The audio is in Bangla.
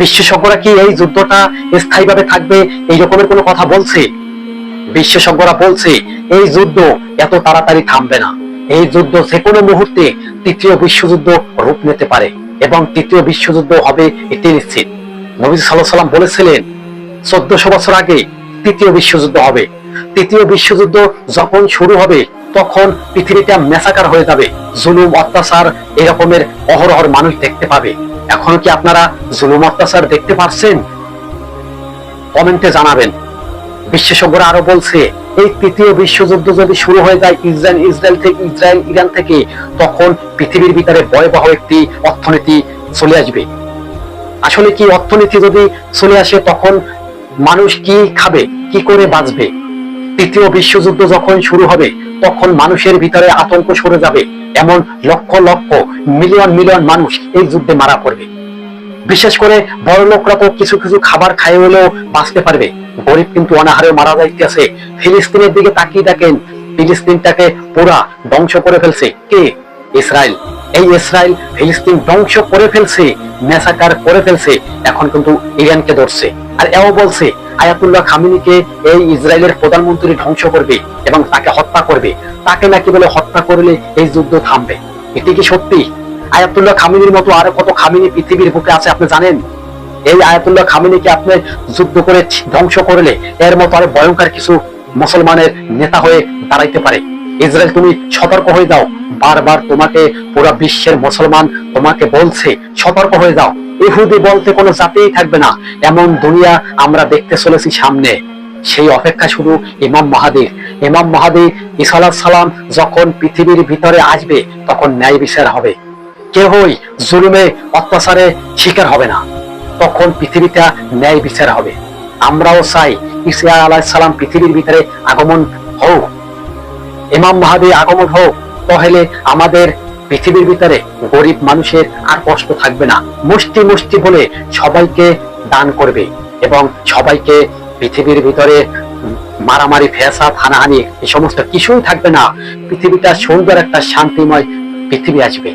বিশেষজ্ঞরা কি এই যুদ্ধটা স্থায়ীভাবে থাকবে? এই রকমের কোনো কথা বলছে? বিশেষজ্ঞরা বলছে, এই যুদ্ধ এত তাড়াতাড়ি থামবে না। এই যুদ্ধ যে কোনো মুহূর্তে তৃতীয় বিশ্বযুদ্ধ রূপ নিতে পারে এবং তৃতীয় বিশ্বযুদ্ধ হবে এটি নিশ্চিত। নবী সাল্লাহ সাল্লাম বলেছিলেন, চোদ্দশো বছর আগে তৃতীয় বিশ্বযুদ্ধ হবে। তৃতীয় বিশ্বযুদ্ধ যখন শুরু হবে তখন পৃথিবীটা মেসাকার হয়ে যাবে। জুলুম, অত্যাচার এরকমের অহরহর মানুষ দেখতে পাবে। এখনও কি আপনারা জুলুম, অত্যাচার দেখতে পারছেন? কমেন্টে জানাবেন। বিশেষজ্ঞরা আরও বলছে, এই তৃতীয় বিশ্বযুদ্ধ যদি শুরু হয়ে যায় ইসরায়েল ইসরায়েল থেকে, ইসরায়েল, ইরান থেকে, তখন পৃথিবীর ভিতরে ভয়াবহ একটি অর্থনীতি চলে আসবে। আসলে কি অর্থনীতি যদি চলে আসে, তখন মানুষ কি খাবে, কি করে বাঁচবে? তৃতীয় বিশ্বযুদ্ধ যখন শুরু হবে, তখন মানুষের ভিতরে আতঙ্ক সরে যাবে। এমন লক্ষ লক্ষ, মিলিয়ন মিলিয়ন মানুষ এই যুদ্ধে মারা পড়বে। বিশেষ করে বড় লোকরা তো কিছু কিছু খাবার খাই হলেও বাঁচতে পারবে। গরিব কিন্তু অনাহারে মারা যাইতেছে। ফিলিস্তিনের দিকে তাকিয়ে দেখেন, ফিলিস্তিনটাকে পুরা ধ্বংস করে ফেলছে কে? ইসরায়েল। এই ইসরায়েল ফিলিস্তিন ধ্বংস করে ফেলছে মেসাকার করে ফেলছে, এখন কিন্তু ইরানকে ধরছে। আর এও বলছে, আয়াতুল্লাহ খামিনিকে এই ইসরায়েলের প্রধানমন্ত্রী ধ্বংস করবে এবং তাকে হত্যা করবে। তাকে নাকি বলে হত্যা করলে এই যুদ্ধ থামবে। এটি কি সত্যি? আয়াতুল্লাহ খামিনির মতো আরও কত খামিনি পৃথিবীর বুকে আছে, আপনি জানেন? এই আয়াতুল্লাহ খামিনিকে আপনি যুদ্ধ করে ধ্বংস করলে এর মতো আরও ভয়ঙ্কর কিছু মুসলমানের নেতা হয়ে দাঁড়াইতে পারে। ইসরায়েল, তুমি সতর্ক হয়ে যাও। বারবার তোমাকে পুরো বিশ্বের মুসলমান তোমাকে বলছে, সতর্ক হয়ে যাও। ইহুদি বলতে কোনো জাতিই থাকবে না। এমন দুনিয়া আমরা দেখতে চলেছি সামনে। সেই অপেক্ষা শুধু ইমাম মাহাদির ইমাম মাহাদি ইসালাত সালাম যখন পৃথিবীর ভিতরে আসবে, তখন ন্যায় বিচার হবে। কেউই জুলুমে, অত্যাচারে শিকার হবে না। তখন পৃথিবীটা ন্যায় বিচার হবে। আমরাও চাই ইসা আলাহ সালাম পৃথিবীর ভিতরে আগমন হোক। ইমাম মাহাদি আগমন হোক, তাহলে আমাদের পৃথিবীর ভিতরে গরিব মানুষের আর কষ্ট থাকবে না। মুষ্টি মুষ্টি বলে সবাইকে দান করবে এবং সবাইকে পৃথিবীর ভিতরে মারামারি ফেসাদ হানাহানি, এই সমস্ত কিছুই থাকবে না। পৃথিবীটা সুন্দর একটা শান্তিময় পৃথিবী আসবে।